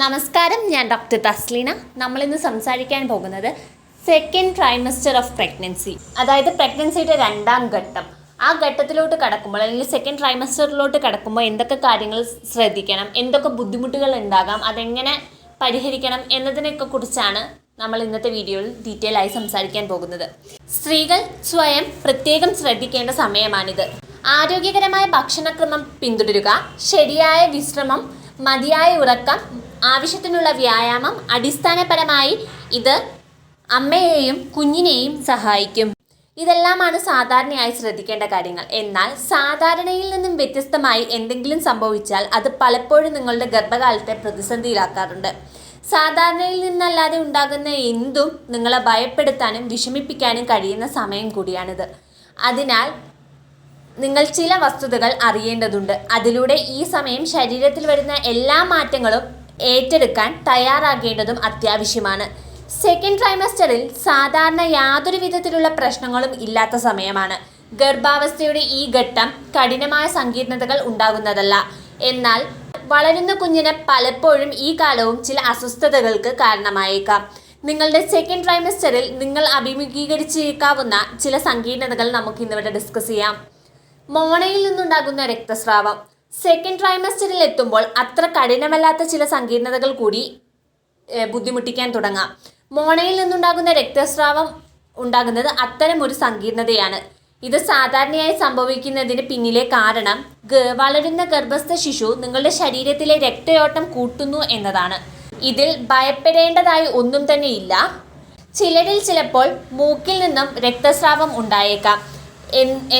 നമസ്കാരം ഞാൻ ഡോക്ടർ തസ്ലീന. നമ്മളിന്ന് സംസാരിക്കാൻ പോകുന്നത് സെക്കൻഡ് ട്രൈമസ്റ്റർ ഓഫ് പ്രഗ്നൻസി അതായത് പ്രഗ്നൻസിയുടെ രണ്ടാം ഘട്ടം. ആ ഘട്ടത്തിലോട്ട് കടക്കുമ്പോൾ അല്ലെങ്കിൽ സെക്കൻഡ് ട്രൈമസ്റ്ററിലോട്ട് കടക്കുമ്പോൾ എന്തൊക്കെ കാര്യങ്ങൾ ശ്രദ്ധിക്കണം എന്തൊക്കെ ബുദ്ധിമുട്ടുകൾ ഉണ്ടാകാം അതെങ്ങനെ പരിഹരിക്കണം എന്നതിനെയൊക്കെ കുറിച്ചാണ് നമ്മൾ ഇന്നത്തെ വീഡിയോയിൽ ഡീറ്റെയിൽ ആയി സംസാരിക്കാൻ പോകുന്നത്. സ്ത്രീകൾ സ്വയം പ്രത്യേകം ശ്രദ്ധിക്കേണ്ട സമയമാണിത്. ആരോഗ്യകരമായ ഭക്ഷണക്രമം പിന്തുടരുക ശരിയായ വിശ്രമം മതിയായ ഉറക്കം ആവശ്യത്തിനുള്ള വ്യായാമം അടിസ്ഥാനപരമായി ഇത് അമ്മയെയും കുഞ്ഞിനെയും സഹായിക്കും. ഇതെല്ലാമാണ് സാധാരണയായി ശ്രദ്ധിക്കേണ്ട കാര്യങ്ങൾ. എന്നാൽ സാധാരണയിൽ നിന്നും വ്യത്യസ്തമായി എന്തെങ്കിലും സംഭവിച്ചാൽ അത് പലപ്പോഴും നിങ്ങളുടെ ഗർഭകാലത്തെ പ്രതിസന്ധിയിലാക്കാറുണ്ട്. സാധാരണയിൽ നിന്നല്ലാതെ ഉണ്ടാകുന്ന എന്തും നിങ്ങളെ ഭയപ്പെടുത്താനും വിഷമിപ്പിക്കാനും കഴിയുന്ന സമയം കൂടിയാണിത്. അതിനാൽ നിങ്ങൾ ചില വസ്തുതകൾ അറിയേണ്ടതുണ്ട്. അതിലൂടെ ഈ സമയം ശരീരത്തിൽ വരുന്ന എല്ലാ മാറ്റങ്ങളും ഏറ്റെടുക്കാൻ തയ്യാറാകേണ്ടതും അത്യാവശ്യമാണ്. സെക്കൻഡ് ട്രൈമസ്റ്ററിൽ സാധാരണ യാതൊരു വിധത്തിലുള്ള പ്രശ്നങ്ങളും ഇല്ലാത്ത സമയമാണ്. ഗർഭാവസ്ഥയുടെ ഈ ഘട്ടം കഠിനമായ സങ്കീർണതകൾ ഉണ്ടാകുന്നതല്ല. എന്നാൽ വളരുന്ന കുഞ്ഞിന് പലപ്പോഴും ഈ കാലവും ചില അസ്വസ്ഥതകൾക്ക് കാരണമായേക്കാം. നിങ്ങളുടെ സെക്കൻഡ് ട്രൈമസ്റ്ററിൽ നിങ്ങൾ അഭിമുഖീകരിച്ചേക്കാവുന്ന ചില സങ്കീർണതകൾ നമുക്ക് ഇന്നിവിടെ ഡിസ്കസ് ചെയ്യാം. മോണയിൽ നിന്നുണ്ടാകുന്ന രക്തസ്രാവം. സെക്കൻഡ് ട്രൈമസ്റ്ററിൽ എത്തുമ്പോൾ അത്ര കഠിനമല്ലാത്ത ചില സങ്കീർണതകൾ കൂടി ബുദ്ധിമുട്ടിക്കാൻ തുടങ്ങാം. മോണയിൽ നിന്നുണ്ടാകുന്ന രക്തസ്രാവം ഉണ്ടാകുന്നത് അത്തരം ഒരു സങ്കീർണതയാണ്. ഇത് സാധാരണയായി സംഭവിക്കുന്നതിന് പിന്നിലെ കാരണം വളരുന്ന ഗർഭസ്ഥ ശിശു നിങ്ങളുടെ ശരീരത്തിലെ രക്തയോട്ടം കൂട്ടുന്നു എന്നതാണ്. ഇതിൽ ഭയപ്പെടേണ്ടതായി ഒന്നും തന്നെ ഇല്ല. ചിലരിൽ ചിലപ്പോൾ മൂക്കിൽ നിന്നും രക്തസ്രാവം ഉണ്ടായേക്കാം.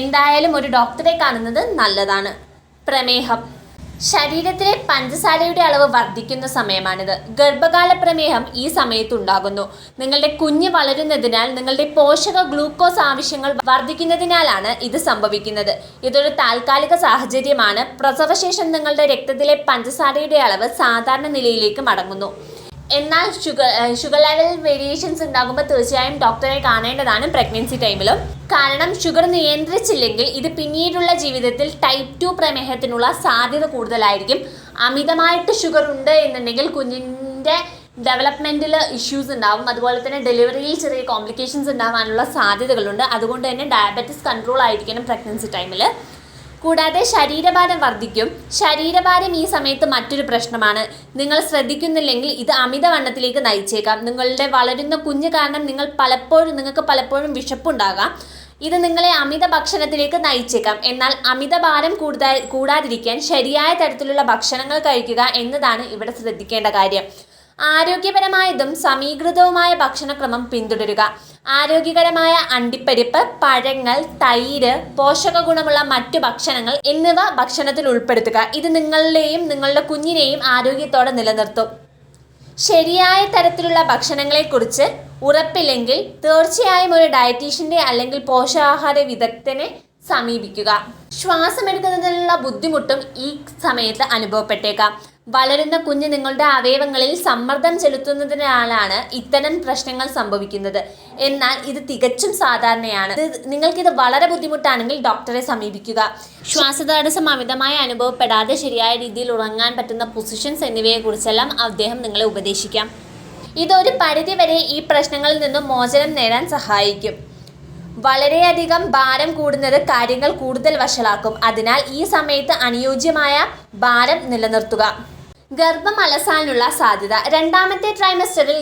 എന്തായാലും ഒരു ഡോക്ടറെ കാണുന്നത് നല്ലതാണ്. പ്രമേഹം. ശരീരത്തിലെ പഞ്ചസാരയുടെ അളവ് വർദ്ധിക്കുന്ന സമയമാണിത്. ഗർഭകാല പ്രമേഹം ഈ സമയത്ത് ഉണ്ടാകുന്നു നിങ്ങളുടെ കുഞ്ഞ് വളരുന്നതിനാൽ നിങ്ങളുടെ പോഷക ഗ്ലൂക്കോസ് ആവശ്യങ്ങൾ വർദ്ധിക്കുന്നതിനാലാണ് ഇത് സംഭവിക്കുന്നത്. ഇതൊരു താൽക്കാലിക സാഹചര്യമാണ്. പ്രസവശേഷം നിങ്ങളുടെ രക്തത്തിലെ പഞ്ചസാരയുടെ അളവ് സാധാരണ നിലയിലേക്ക് മടങ്ങുന്നു. എന്നാൽ ഷുഗർ ഷുഗർ ലെവൽ വേരിയേഷൻസ് ഉണ്ടാകുമ്പോൾ തീർച്ചയായും ഡോക്ടറെ കാണേണ്ടതാണ് പ്രഗ്നൻസി ടൈമിലും കാരണം ഷുഗർ നിയന്ത്രിച്ചില്ലെങ്കിൽ ഇത് പിന്നീടുള്ള ജീവിതത്തിൽ ടൈപ്പ് ടു പ്രമേഹത്തിനുള്ള സാധ്യത കൂടുതലായിരിക്കും. അമിതമായിട്ട് ഷുഗർ ഉണ്ട് എന്നുണ്ടെങ്കിൽ കുഞ്ഞിന്റെ ഡെവലപ്മെന്റിൽ ഇഷ്യൂസ് ഉണ്ടാവും. അതുപോലെ തന്നെ ഡെലിവറിയിൽ ചെറിയ കോംപ്ലിക്കേഷൻസ് ഉണ്ടാകാനുള്ള സാധ്യതകളുണ്ട്. അതുകൊണ്ട് തന്നെ ഡയബറ്റിസ് കൺട്രോൾ ആയിരിക്കണം പ്രഗ്നൻസി ടൈമിൽ കൂടാതെ ശരീരഭാരം വർദ്ധിക്കും. ശരീരഭാരം ഈ സമയത്ത് മറ്റൊരു പ്രശ്നമാണ്. നിങ്ങൾ ശ്രദ്ധിക്കുന്നില്ലെങ്കിൽ ഇത് അമിതവണ്ണത്തിലേക്ക് നയിച്ചേക്കാം. നിങ്ങളുടെ വളരുന്ന കുഞ്ഞ് കാരണം നിങ്ങൾ പലപ്പോഴും നിങ്ങൾക്ക് പലപ്പോഴും വിശപ്പുണ്ടാകാം. ഇത് നിങ്ങളെ അമിത ഭക്ഷണത്തിലേക്ക് നയിച്ചേക്കാം. എന്നാൽ അമിത ഭാരം കൂടുതൽ കൂടാതിരിക്കാൻ ശരിയായ തരത്തിലുള്ള ഭക്ഷണങ്ങൾ കഴിക്കുക എന്നതാണ് ഇവിടെ ശ്രദ്ധിക്കേണ്ട കാര്യം. ആരോഗ്യപരമായതും സമീകൃതവുമായ ഭക്ഷണക്രമം പിന്തുടരുക. ആരോഗ്യകരമായ അണ്ടിപ്പരിപ്പ് പഴങ്ങൾ തൈര് പോഷക ഗുണമുള്ള മറ്റു ഭക്ഷണങ്ങൾ എന്നിവ ഭക്ഷണത്തിൽ ഉൾപ്പെടുത്തുക. ഇത് നിങ്ങളുടെയും നിങ്ങളുടെ കുഞ്ഞിനെയും ആരോഗ്യത്തോടെ നിലനിർത്തും. ശരിയായ തരത്തിലുള്ള ഭക്ഷണങ്ങളെക്കുറിച്ച് ഉറപ്പില്ലെങ്കിൽ തീർച്ചയായും ഒരു ഡയറ്റീഷ്യന്റെ അല്ലെങ്കിൽ പോഷകാഹാര വിദഗ്ധനെ സമീപിക്കുക. ശ്വാസമെടുക്കുന്നതിനുള്ള ബുദ്ധിമുട്ടും ഈ സമയത്ത് അനുഭവപ്പെട്ടേക്കാം. വളരുന്ന കുഞ്ഞ് നിങ്ങളുടെ അവയവങ്ങളിൽ സമ്മർദ്ദം ചെലുത്തുന്നതിനാലാണ് ഇത്തരം പ്രശ്നങ്ങൾ സംഭവിക്കുന്നത്. എന്നാൽ ഇത് തികച്ചും സാധാരണയാണ്. നിങ്ങൾക്കിത് വളരെ ബുദ്ധിമുട്ടാണെങ്കിൽ ഡോക്ടറെ സമീപിക്കുക. ശ്വാസതടസ്സം അമിതമായി അനുഭവപ്പെടാതെ ശരിയായ രീതിയിൽ ഉറങ്ങാൻ പറ്റുന്ന പൊസിഷൻസ് എന്നിവയെക്കുറിച്ചെല്ലാം അദ്ദേഹം നിങ്ങളെ ഉപദേശിക്കാം. ഇതൊരു പരിധിവരെ ഈ പ്രശ്നങ്ങളിൽ നിന്നും മോചനം നേടാൻ സഹായിക്കും. വളരെയധികം ഭാരം കൂടുന്നത് കാര്യങ്ങൾ കൂടുതൽ വഷളാക്കും. അതിനാൽ ഈ സമയത്ത് അനുയോജ്യമായ ഭാരം നിലനിർത്തുക. ഗർഭം അലസാനുള്ള സാധ്യത. രണ്ടാമത്തെ ട്രൈമസ്റ്ററിൽ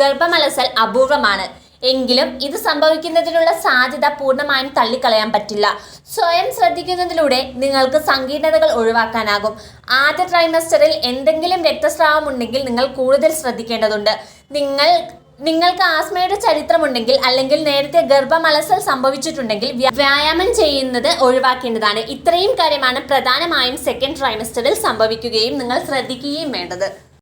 ഗർഭമലസൽ അപൂർവമാണ്. എങ്കിലും ഇത് സംഭവിക്കുന്നതിനുള്ള സാധ്യത പൂർണമായും തള്ളിക്കളയാൻ പറ്റില്ല. സ്വയം ശ്രദ്ധിക്കുന്നതിലൂടെ നിങ്ങൾക്ക് സങ്കീർണതകൾ ഒഴിവാക്കാനാകും. ആദ്യ ട്രൈമസ്റ്ററിൽ എന്തെങ്കിലും രക്തസ്രാവം ഉണ്ടെങ്കിൽ നിങ്ങൾ കൂടുതൽ ശ്രദ്ധിക്കേണ്ടതുണ്ട്. നിങ്ങൾ നിങ്ങൾക്ക് ആസ്മയുടെ ചരിത്രമുണ്ടെങ്കിൽ അല്ലെങ്കിൽ നേരത്തെ ഗർഭമലസൽ സംഭവിച്ചിട്ടുണ്ടെങ്കിൽ വ്യായാമം ചെയ്യുന്നത് ഒഴിവാക്കേണ്ടതാണ്. ഇത്രയും കാര്യമാണ് പ്രധാനമായും സെക്കൻഡ് ട്രൈമസ്റ്ററിൽ സംഭവിക്കുകയും നിങ്ങൾ ശ്രദ്ധിക്കുകയും വേണ്ടത്.